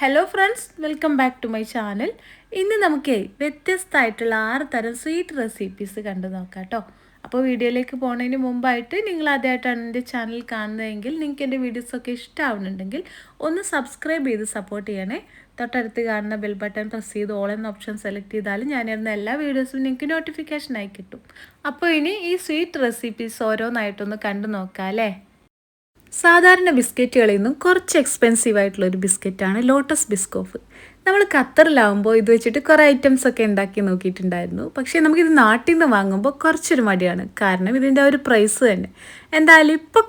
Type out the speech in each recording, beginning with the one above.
Hello friends welcome back to my channel ഇന്ന് നമുക്ക് വ്യത്യസ്തമായിട്ടുള്ള ആറ് തരം സ്വീറ്റ് റെസിപ്പീസ് കണ്ടു നോക്കാം കേട്ടോ അപ്പോൾ വീഡിയോയിലേക്ക് പോകുന്നതിന് മുമ്പായിട്ട് നിങ്ങൾ ആദ്യമായിട്ടാണ് എന്റെ ചാനൽ കാണുന്നതെങ്കിൽ നിങ്ങൾക്ക് എന്റെ വീഡിയോസൊക്കെ ഇഷ്ടമാവുന്നുണ്ടെങ്കിൽ ഒന്ന് സബ്സ്ക്രൈബ് ചെയ്ത് സപ്പോർട്ട് ചെയ്യണേ. തൊട്ടടുത്ത് കാണുന്ന ബെൽ ബട്ടൺ പ്രസ് ചെയ്ത് ഓൾ എന്ന ഓപ്ഷൻ സെലക്ട് ചെയ്താൽ ഞാനിരുന്ന എല്ലാ വീഡിയോസും നിങ്ങൾക്ക് നോട്ടിഫിക്കേഷനായി കിട്ടും. അപ്പോൾ ഇനി ഈ സ്വീറ്റ് റെസിപ്പീസ് ഓരോന്നായിട്ടൊന്ന് കണ്ടു നോക്കാം അല്ലേ? സാധാരണ ബിസ്ക്കറ്റുകളിൽ നിന്നും കുറച്ച് എക്സ്പെൻസീവ് ആയിട്ടുള്ള ഒരു ബിസ്ക്കറ്റാണ് ലോട്ടസ് ബിസ്കോഫ് നമ്മൾ ഖത്തറിലാവുമ്പോൾ ഇത് വെച്ചിട്ട് കുറേ ഐറ്റംസ് ഒക്കെ ഉണ്ടാക്കി നോക്കിയിട്ടുണ്ടായിരുന്നു. പക്ഷേ നമുക്കിത് നാട്ടിൽ നിന്ന് വാങ്ങുമ്പോൾ കുറച്ചൊരു മടിയാണ്. കാരണം ഇതിന്റെ ഒരു പ്രൈസ് തന്നെ. എന്തായാലും ഇപ്പോൾ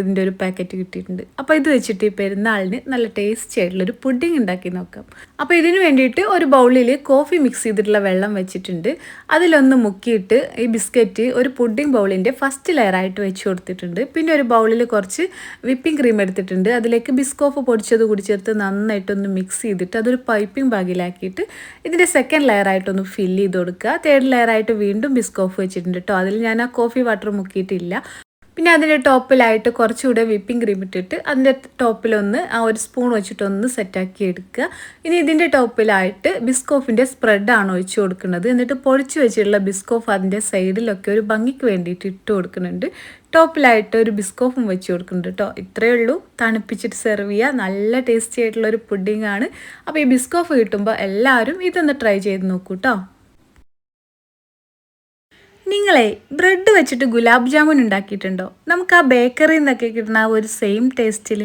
ഇതിന്റെ ഒരു പാക്കറ്റ് കിട്ടിയിട്ടുണ്ട്. അപ്പോൾ ഇത് വെച്ചിട്ട് ഈ പെരുന്നാളിന് നല്ല ടേസ്റ്റി ആയിട്ടുള്ളൊരു പുഡിംഗ് ഉണ്ടാക്കി നോക്കാം. അപ്പോൾ ഇതിന് വേണ്ടിയിട്ട് ഒരു ബൗളിൽ കോഫി മിക്സ് ചെയ്തിട്ടുള്ള വെള്ളം വെച്ചിട്ടുണ്ട്. അതിലൊന്ന് മുക്കിയിട്ട് ഈ ബിസ്ക്കറ്റ് ഒരു പുഡിംഗ് ബൗളിന്റെ ഫസ്റ്റ് ലെയറായിട്ട് വെച്ച് കൊടുത്തിട്ടുണ്ട്. പിന്നെ ഒരു ബൗളിൽ കുറച്ച് വിപ്പിംഗ് ക്രീം എടുത്തിട്ടുണ്ട്. അതിലേക്ക് ബിസ്കോഫ് പൊടിച്ചത് കൂടി ചേർത്ത് നന്നായിട്ടൊന്ന് മിക്സ് ചെയ്തിട്ട് അതൊരു പൈപ്പിംഗ് ബാഗിലാക്കിയിട്ട് ഇതിന്റെ സെക്കൻഡ് ലെയറായിട്ടൊന്ന് ഫില്ല് ചെയ്ത് കൊടുക്കുക. തേർഡ് ലെയറായിട്ട് വീണ്ടും ബിസ്കോഫ് വെച്ചിട്ടുണ്ട് കേട്ടോ അതിൽ ഞാൻ ആ കോഫി വാട്ടർ മുക്കിയിട്ടില്ല. പിന്നെ അതിന്റെ ടോപ്പിലായിട്ട് കുറച്ചുകൂടെ വിപ്പിംഗ് ക്രീം ഇട്ടിട്ട് അതിന്റെ ടോപ്പിലൊന്ന് ആ ഒരു സ്പൂൺ വെച്ചിട്ടൊന്ന് സെറ്റാക്കി എടുക്കുക. ഇനി ഇതിന്റെ ടോപ്പിലായിട്ട് ബിസ്കോഫിന്റെ സ്പ്രെഡാണ് ഒഴിച്ച് കൊടുക്കുന്നത്. എന്നിട്ട് പൊടിച്ച് വെച്ചിട്ടുള്ള ബിസ്കോഫ് അതിന്റെ സൈഡിലൊക്കെ ഒരു ഭംഗിക്ക് വേണ്ടിയിട്ട് ഇട്ട് കൊടുക്കുന്നുണ്ട്. ടോപ്പിലായിട്ട് ഒരു ബിസ്കോഫും വെച്ച് കൊടുക്കുന്നുണ്ട് കേട്ടോ. ഇത്രയേ ഉള്ളൂ. തണുപ്പിച്ചിട്ട് സെർവ് ചെയ്യുക. നല്ല ടേസ്റ്റി ആയിട്ടുള്ള ഒരു പുഡിംഗ് ആണ്. അപ്പോൾ ഈ ബിസ്കോഫ് കിട്ടുമ്പോൾ എല്ലാവരും ഇതൊന്ന് ട്രൈ ചെയ്ത് നോക്കൂ കേട്ടോ. നിങ്ങളെ ബ്രെഡ് വെച്ചിട്ട് ഗുലാബ് ജാമുൻ ഉണ്ടാക്കിയിട്ടുണ്ടോ? നമുക്ക് ആ ബേക്കറിയിൽ നിന്നൊക്കെ കിട്ടുന്ന ആ ഒരു സെയിം ടേസ്റ്റിൽ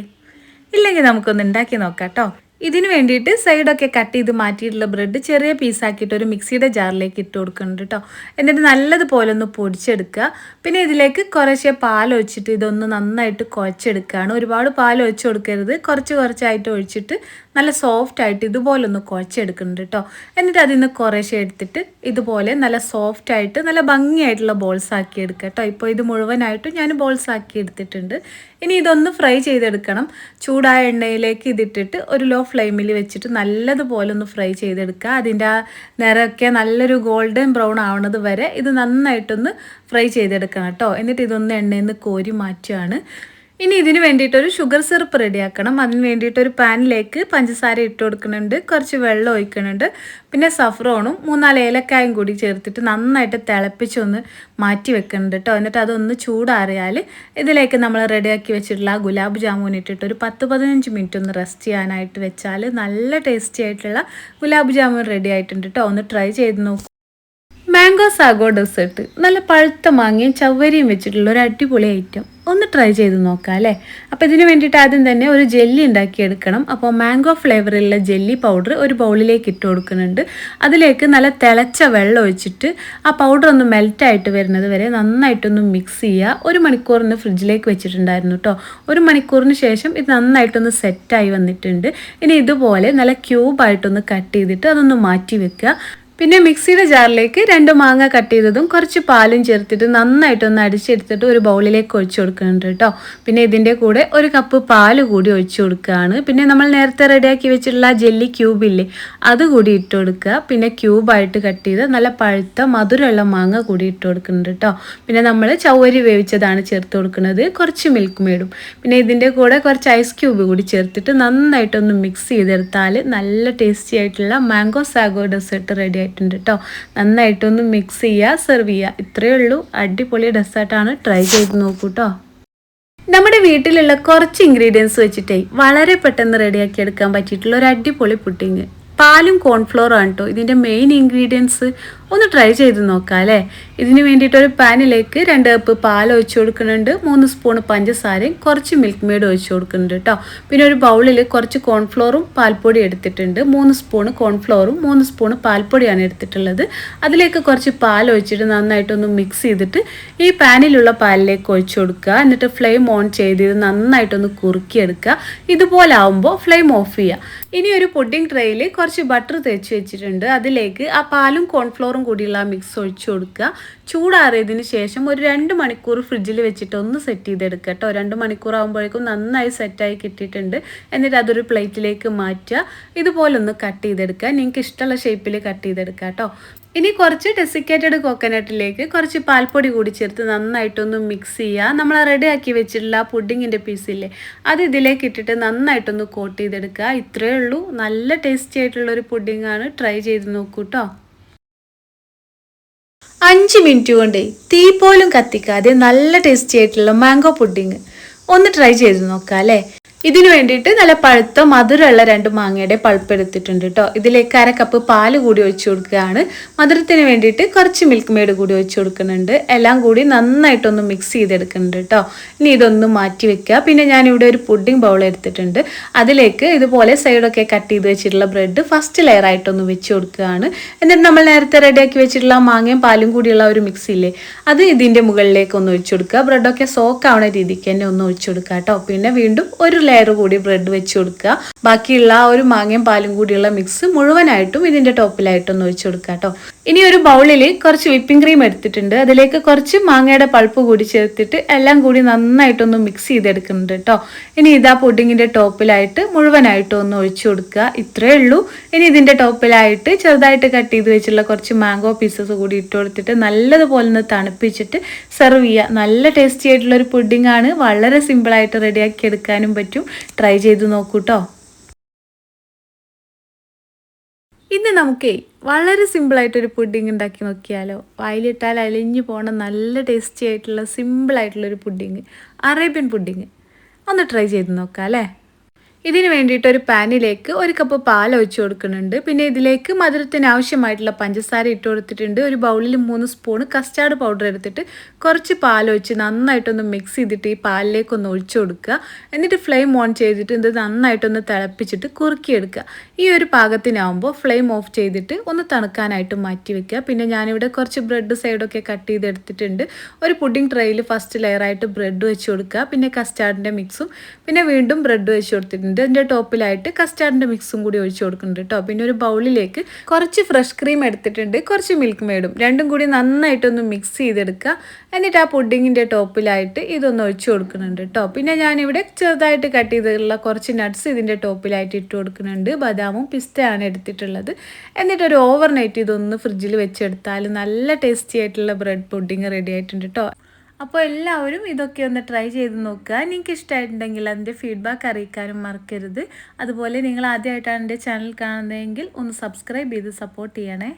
ഇല്ലെങ്കിൽ നമുക്കൊന്ന് ഉണ്ടാക്കി നോക്കാം കേട്ടോ. ഇതിന് വേണ്ടിയിട്ട് സൈഡൊക്കെ കട്ട് ചെയ്ത് മാറ്റിയിട്ടുള്ള ബ്രെഡ് ചെറിയ പീസാക്കിയിട്ട് ഒരു മിക്സിയുടെ ജാറിലേക്ക് ഇട്ട് കൊടുക്കുന്നുണ്ട് കേട്ടോ. എന്നിട്ട് നല്ലതുപോലെ ഒന്ന് പൊടിച്ചെടുക്കുക. പിന്നെ ഇതിലേക്ക് കുറേശ്ശെ പാൽ ഒഴിച്ചിട്ട് ഇതൊന്ന് നന്നായിട്ട് കുഴച്ചെടുക്കുകയാണ്. ഒരുപാട് പാൽ ഒഴിച്ചു കൊടുക്കരുത്. കുറച്ച് കുറച്ചായിട്ട് ഒഴിച്ചിട്ട് നല്ല സോഫ്റ്റ് ആയിട്ട് ഇതുപോലെ ഒന്ന് കുഴച്ചെടുക്കുന്നുണ്ട് കേട്ടോ എന്നിട്ട് അതിൽ നിന്ന് കുറേശ്ശെ എടുത്തിട്ട് ഇതുപോലെ നല്ല സോഫ്റ്റ് ആയിട്ട് നല്ല ഭംഗിയായിട്ടുള്ള ബോൾസ് ആക്കി എടുക്കുക കേട്ടോ ഇപ്പോൾ ഇത് മുഴുവനായിട്ടും ഞാൻ ബോൾസ് ആക്കി എടുത്തിട്ടുണ്ട്. ഇനി ഇതൊന്ന് ഫ്രൈ ചെയ്തെടുക്കണം. ചൂടായ എണ്ണയിലേക്ക് ഇതിട്ടിട്ട് ഒരു ലോ ഫ്ലെയിമിൽ വെച്ചിട്ട് നല്ലതുപോലെ ഒന്ന് ഫ്രൈ ചെയ്തെടുക്കുക. അതിന്റെ ആ നിറമൊക്കെ നല്ലൊരു ഗോൾഡൻ ബ്രൗൺ ആവണത് വരെ ഇത് നന്നായിട്ടൊന്ന് ഫ്രൈ ചെയ്തെടുക്കണം കേട്ടോ എന്നിട്ട് ഇതൊന്ന് എണ്ണയിൽ നിന്ന് കോരി മാറ്റുകയാണ്. ഇനി ഇതിന് വേണ്ടിയിട്ട് ഒരു ഷുഗർ സിറപ്പ് റെഡിയാക്കണം അതിന് വേണ്ടിയിട്ട് ഒരു പാനിലേക്ക് പഞ്ചസാര ഇട്ട് കൊടുക്കുന്നുണ്ട്. കുറച്ച് വെള്ളം ഒഴിക്കുന്നുണ്ട്. പിന്നെ സഫ്രോണും മൂന്നാൽ ഏലക്കായും കൂടി ചേർത്തിട്ട് നന്നായിട്ട് തിളപ്പിച്ചൊന്ന് മാറ്റി വെക്കുന്നുണ്ട് കേട്ടോ എന്നിട്ട് അതൊന്ന് ചൂടാറിയാൽ ഇതിലേക്ക് നമ്മൾ റെഡിയാക്കി വെച്ചിട്ടുള്ള ഗുലാബ് ജാമുൻ ഇട്ടിട്ട് ഒരു പത്ത് പതിനഞ്ച് മിനിറ്റ് ഒന്ന് റെസ്റ്റ് ചെയ്യാനായിട്ട് വെച്ചാൽ നല്ല ടേസ്റ്റി ആയിട്ടുള്ള ഗുലാബ് ജാമുൻ റെഡി ആയിട്ടുണ്ട് കേട്ടോ ഒന്ന് ട്രൈ ചെയ്ത് നോക്കൂ. മാംഗോ സാഗോ ഡെസേർട്ട് നല്ല പഴുത്ത മാങ്ങയും ചവ്വരിയും വെച്ചിട്ടുള്ള ഒരു അടിപൊളി ഐറ്റം ഒന്ന് ട്രൈ ചെയ്ത് നോക്കാം അല്ലേ? അപ്പോൾ ഇതിന് വേണ്ടിയിട്ട് ആദ്യം തന്നെ ഒരു ജെല്ലി ഉണ്ടാക്കിയെടുക്കണം. അപ്പോൾ മാംഗോ ഫ്ലേവറിലുള്ള ജെല്ലി പൗഡർ ഒരു ബൗളിലേക്ക് ഇട്ട് കൊടുക്കുന്നുണ്ട്. അതിലേക്ക് നല്ല തിളച്ച വെള്ളം ഒഴിച്ചിട്ട് ആ പൗഡർ ഒന്ന് മെൽറ്റായിട്ട് വരുന്നത് വരെ നന്നായിട്ടൊന്ന് മിക്സ് ചെയ്യുക ഒരു മണിക്കൂറിന് ഫ്രിഡ്ജിലേക്ക് വെച്ചിട്ടുണ്ടായിരുന്നു കേട്ടോ ഒരു മണിക്കൂറിന് ശേഷം ഇത് നന്നായിട്ടൊന്ന് സെറ്റായി വന്നിട്ടുണ്ട്. ഇനി ഇതുപോലെ നല്ല ക്യൂബായിട്ടൊന്ന് കട്ട് ചെയ്തിട്ട് അതൊന്ന് മാറ്റി വെക്കുക. പിന്നെ മിക്സിയുടെ ജാറിലേക്ക് രണ്ട് മാങ്ങ കട്ട് ചെയ്തതും കുറച്ച് പാലും ചേർത്തിട്ട് നന്നായിട്ടൊന്ന് അടിച്ചെടുത്തിട്ട് ഒരു ബൗളിലേക്ക് ഒഴിച്ചു കൊടുക്കുന്നുണ്ട് കേട്ടോ. പിന്നെ ഇതിന്റെ കൂടെ ഒരു കപ്പ് പാൽ കൂടി ഒഴിച്ചു കൊടുക്കുകയാണ്. പിന്നെ നമ്മൾ നേരത്തെ റെഡിയാക്കി വെച്ചിട്ടുള്ള ജെല്ലി ക്യൂബില്ലേ അത് കൂടി ഇട്ട് കൊടുക്കുക. പിന്നെ ക്യൂബായിട്ട് കട്ട് ചെയ്ത് നല്ല പഴുത്ത മധുരമുള്ള മാങ്ങ കൂടി ഇട്ട് കൊടുക്കുന്നുണ്ട് കേട്ടോ. പിന്നെ നമ്മൾ ചവരി വേവിച്ചതാണ് ചേർത്ത് കൊടുക്കുന്നത്. കുറച്ച് മിൽക്ക് മേടും. പിന്നെ ഇതിന്റെ കൂടെ കുറച്ച് ഐസ് ക്യൂബ് കൂടി ചേർത്തിട്ട് നന്നായിട്ടൊന്ന് മിക്സ് ചെയ്തെടുത്താൽ നല്ല ടേസ്റ്റി ആയിട്ടുള്ള മാംഗോ സാഗോ ഡെസേർട്ട് റെഡി ആയിട്ടുണ്ട് കേട്ടോ നന്നായിട്ടൊന്ന് മിക്സ് ചെയ്യുക സെർവ് ചെയ്യുക ഇത്രയേ ഉള്ളൂ. അടിപൊളി ഡെസേർട്ടാണ് ട്രൈ ചെയ്ത് നോക്കൂ കേട്ടോ നമ്മുടെ വീട്ടിലുള്ള കുറച്ച് ഇൻഗ്രീഡിയൻസ് വെച്ചിട്ടേ വളരെ പെട്ടെന്ന് റെഡിയാക്കി എടുക്കാൻ പറ്റിയിട്ടുള്ള ഒരു അടിപൊളി പുഡിങ് പാലും കോൺഫ്ലോറും ആണ് കേട്ടോ ഇതിന്റെ മെയിൻ ഇൻഗ്രീഡിയൻസ് ഒന്ന് ട്രൈ ചെയ്ത് നോക്കാം അല്ലേ? ഇതിന് വേണ്ടിയിട്ട് ഒരു പാനിലേക്ക് രണ്ട് കപ്പ് പാൽ ഒഴിച്ചു കൊടുക്കുന്നുണ്ട്. മൂന്ന് സ്പൂൺ പഞ്ചസാരയും കുറച്ച് മിൽക്ക് മെയ്ഡ് ഒഴിച്ചു കൊടുക്കുന്നുണ്ട് കേട്ടോ പിന്നെ ഒരു ബൗളിൽ കുറച്ച് കോൺഫ്ലോറും പാൽപ്പൊടി എടുത്തിട്ടുണ്ട്. മൂന്ന് സ്പൂൺ കോൺഫ്ലോറും മൂന്ന് സ്പൂൺ പാൽപ്പൊടിയാണ് എടുത്തിട്ടുള്ളത്. അതിലേക്ക് കുറച്ച് പാൽ ഒഴിച്ചിട്ട് നന്നായിട്ടൊന്ന് മിക്സ് ചെയ്തിട്ട് ഈ പാനിലുള്ള പാലിലേക്ക് ഒഴിച്ചു കൊടുക്കുക. എന്നിട്ട് ഫ്ലെയിം ഓൺ ചെയ്ത് ഇത് നന്നായിട്ടൊന്ന് കുറുക്കിയെടുക്കുക. ഇതുപോലെ ആവുമ്പോൾ ഫ്ലെയിം ഓഫ് ചെയ്യുക ഇനി ഒരു പുഡിംഗ് ട്രേയിൽ കുറച്ച് ബട്ടർ തേച്ച് വെച്ചിട്ടുണ്ട്. അതിലേക്ക് ആ പാലും കോൺഫ്ലോറും കൂടിയുള്ള മിക്സ് ഒഴിച്ചു കൊടുക്കുക. ചൂടാറിയതിന് ശേഷം ഒരു രണ്ട് മണിക്കൂർ ഫ്രിഡ്ജിൽ വെച്ചിട്ട് ഒന്ന് സെറ്റ് ചെയ്തെടുക്കുക കേട്ടോ. രണ്ട് മണിക്കൂർ ആകുമ്പോഴേക്കും നന്നായി സെറ്റായി കിട്ടിയിട്ടുണ്ട്. എന്നിട്ട് അതൊരു പ്ലേറ്റിലേക്ക് മാറ്റുക. ഇതുപോലെ ഒന്ന് കട്ട് ചെയ്തെടുക്കുക. നിങ്ങൾക്ക് ഇഷ്ടമുള്ള ഷേപ്പിൽ കട്ട് ചെയ്തെടുക്കുക കേട്ടോ. ഇനി കുറച്ച് ഡെസിക്കേറ്റഡ് കോക്കനട്ടിലേക്ക് കുറച്ച് പാൽപ്പൊടി കൂടി ചേർത്ത് നന്നായിട്ടൊന്ന് മിക്സ് ചെയ്യുക നമ്മൾ റെഡിയാക്കി വെച്ചിട്ടുള്ള പുഡിങ്ങിന്റെ പീസില്ലേ അത് ഇതിലേക്ക് ഇട്ടിട്ട് നന്നായിട്ടൊന്ന് കോട്ട് ചെയ്തെടുക്കുക. ഇത്രയേ ഉള്ളൂ. നല്ല ടേസ്റ്റി ആയിട്ടുള്ള ഒരു പുഡിങ്ങാണ് ട്രൈ ചെയ്ത് നോക്കൂ കേട്ടോ അഞ്ച് മിനിറ്റ് കൊണ്ട് തീ പോലും കത്തിക്കാതെ നല്ല ടേസ്റ്റി ആയിട്ടുള്ള മാംഗോ പുഡിങ് ഒന്ന് ട്രൈ ചെയ്ത് നോക്കാം അല്ലേ ഇതിനു വേണ്ടിയിട്ട് നല്ല പഴുത്ത മധുരമുള്ള രണ്ട് മാങ്ങയുടെ പൾപ്പ് എടുത്തിട്ടുണ്ട് കേട്ടോ ഇതിലേക്ക് അര കപ്പ് പാൽ കൂടി ഒഴിച്ചു കൊടുക്കുകയാണ്. മധുരത്തിന് വേണ്ടിയിട്ട് കുറച്ച് മിൽക്ക് മെയ്ഡ് കൂടി ഒഴിച്ചു കൊടുക്കുന്നുണ്ട്. എല്ലാം കൂടി നന്നായിട്ടൊന്ന് മിക്സ് ചെയ്തെടുക്കുന്നുണ്ട് കേട്ടോ ഇനി ഇതൊന്ന് മാറ്റി വെക്കുക. പിന്നെ ഞാനിവിടെ ഒരു പുഡിംഗ് ബൗൾ എടുത്തിട്ടുണ്ട്. അതിലേക്ക് ഇതുപോലെ സൈഡൊക്കെ കട്ട് ചെയ്ത് വെച്ചിട്ടുള്ള ബ്രെഡ് ഫസ്റ്റ് ലെയർ ആയിട്ടൊന്ന് വെച്ച് കൊടുക്കുകയാണ്. എന്നിട്ട് നമ്മൾ നേരത്തെ റെഡിയാക്കി വെച്ചിട്ടുള്ള മാങ്ങയും പാലും കൂടിയുള്ള ഒരു മിക്സ് ഇല്ലേ? അത് ഇതിന്റെ മുകളിലേക്ക് ഒന്ന് ഒഴിച്ചു കൊടുക്കുക. ബ്രെഡൊക്കെ സോക്ക് ആവുന്ന രീതിക്ക് തന്നെ ഒന്ന് ഒഴിച്ചു കൊടുക്കുക കേട്ടോ പിന്നെ വീണ്ടും ഒരു ലെയർ കൂടി ബ്രെഡ് വെച്ച് കൊടുക്കുക. ബാക്കിയുള്ള ആ ഒരു മാങ്ങയും പാലും കൂടിയുള്ള മിക്സ് മുഴുവനായിട്ടും ഇതിന്റെ ടോപ്പിലായിട്ടൊന്ന് ഒഴിച്ചു കൊടുക്കുക കേട്ടോ ഇനി ഒരു ബൗളിൽ കുറച്ച് വിപ്പിംഗ് ക്രീം എടുത്തിട്ടുണ്ട്. അതിലേക്ക് കുറച്ച് മാങ്ങയുടെ പൾപ്പ് കൂടി ചേർത്തിട്ട് എല്ലാം കൂടി നന്നായിട്ടൊന്ന് മിക്സ് ചെയ്തെടുക്കുന്നുണ്ട് കേട്ടോ ഇനി ഇതാ പുഡിങ്ങിന്റെ ടോപ്പിലായിട്ട് മുഴുവനായിട്ടും ഒന്ന് ഒഴിച്ചു കൊടുക്കുക. ഇത്രയേ ഉള്ളൂ. ഇനി ഇതിന്റെ ടോപ്പിലായിട്ട് ചെറുതായിട്ട് കട്ട് ചെയ്ത് വെച്ചുള്ള കുറച്ച് മാംഗോ പീസസ് കൂടി ഇട്ട് കൊടുത്തിട്ട് നല്ലതുപോലെ ഒന്ന് തണുപ്പിച്ചിട്ട് സെർവ് ചെയ്യുക. നല്ല ടേസ്റ്റി ആയിട്ടുള്ള ഒരു പുഡിംഗ് ആണ്. വളരെ സിമ്പിളായിട്ട് റെഡിയാക്കി എടുക്കാനും പറ്റും. ട്രൈ ചെയ്ത് നോക്കൂ കേട്ടോ ഇന്ന് നമുക്കേ വളരെ സിമ്പിളായിട്ടൊരു പുഡിംഗ് ഉണ്ടാക്കി നോക്കിയാലോ. വായിലിട്ടാൽ അലിഞ്ഞു പോണ നല്ല ടേസ്റ്റി ആയിട്ടുള്ള സിമ്പിളായിട്ടുള്ളൊരു പുഡിംഗ് അറേബ്യൻ പുഡിംഗ് ഒന്ന് ട്രൈ ചെയ്ത് നോക്കാം അല്ലേ? ഇതിന് വേണ്ടിയിട്ട് ഒരു പാനിലേക്ക് ഒരു കപ്പ് പാൽ ഒഴിച്ചു കൊടുക്കുന്നുണ്ട്. പിന്നെ ഇതിലേക്ക് മധുരത്തിന് ആവശ്യമായിട്ടുള്ള പഞ്ചസാര ഇട്ട് കൊടുത്തിട്ടുണ്ട്. ഒരു ബൗളിൽ മൂന്ന് സ്പൂൺ കസ്റ്റാർഡ് പൗഡർ എടുത്തിട്ട് കുറച്ച് പാൽ ഒഴിച്ച് നന്നായിട്ടൊന്ന് മിക്സ് ചെയ്തിട്ട് ഈ പാലിലേക്ക് ഒന്ന് ഒഴിച്ചു കൊടുക്കുക. എന്നിട്ട് ഫ്ലെയിം ഓൺ ചെയ്തിട്ട് ഇത് നന്നായിട്ടൊന്ന് തിളപ്പിച്ചിട്ട് കുറുക്കിയെടുക്കുക. ഈ ഒരു പാകത്തിനാവുമ്പോൾ ഫ്ലെയിം ഓഫ് ചെയ്തിട്ട് ഒന്ന് തണുക്കാനായിട്ട് മാറ്റി വെക്കുക. പിന്നെ ഞാനിവിടെ കുറച്ച് ബ്രെഡ് സൈഡൊക്കെ കട്ട് ചെയ്തെടുത്തിട്ടുണ്ട്. ഒരു പുഡിംഗ് ട്രേയിൽ ഫസ്റ്റ് ലെയറായിട്ട് ബ്രെഡ് വെച്ച് കൊടുക്കുക. പിന്നെ കസ്റ്റാർഡിന്റെ മിക്സും പിന്നെ വീണ്ടും ബ്രെഡ് വെച്ച് കൊടുത്തിട്ടുണ്ട്. ഇതിന്റെ ടോപ്പിലായിട്ട് കസ്റ്റാർഡിന്റെ മിക്സും കൂടി ഒഴിച്ചു കൊടുക്കുന്നുണ്ട് കേട്ടോ പിന്നെ ഒരു ബൗളിലേക്ക് കുറച്ച് ഫ്രഷ് ക്രീം എടുത്തിട്ടുണ്ട്. കുറച്ച് മിൽക്ക് മേടും രണ്ടും കൂടി നന്നായിട്ടൊന്ന് മിക്സ് ചെയ്തെടുക്കുക. എന്നിട്ട് ആ പുഡിങ്ങിന്റെ ടോപ്പിലായിട്ട് ഇതൊന്ന് ഒഴിച്ചു കൊടുക്കുന്നുണ്ട് കേട്ടോ പിന്നെ ഞാനിവിടെ ചെറുതായിട്ട് കട്ട് ചെയ്തിട്ടുള്ള കുറച്ച് നട്ട്സ് ഇതിന്റെ ടോപ്പിലായിട്ട് ഇട്ട് കൊടുക്കുന്നുണ്ട്. ബദാമും പിസ്തയാണ് എടുത്തിട്ടുള്ളത്. എന്നിട്ട് ഒരു ഓവർ നൈറ്റ് ഇതൊന്ന് ഫ്രിഡ്ജിൽ വെച്ചെടുത്താൽ നല്ല ടേസ്റ്റി ആയിട്ടുള്ള ബ്രെഡ് പുഡിങ് റെഡി ആയിട്ടുണ്ട് കേട്ടോ അപ്പോൾ എല്ലാവരും ഇതൊക്കെ ഒന്ന് ട്രൈ ചെയ്ത് നോക്കുക. നിങ്ങൾക്ക് ഇഷ്ടമായിട്ടുണ്ടെങ്കിൽ അതിന്റെ ഫീഡ്ബാക്ക് അറിയിക്കാനും മറക്കരുത്. അതുപോലെ നിങ്ങൾ ആദ്യമായിട്ടാണ് എന്റെ ചാനൽ കാണുന്നതെങ്കിൽ ഒന്ന് സബ്സ്ക്രൈബ് ചെയ്ത് സപ്പോർട്ട് ചെയ്യണേ.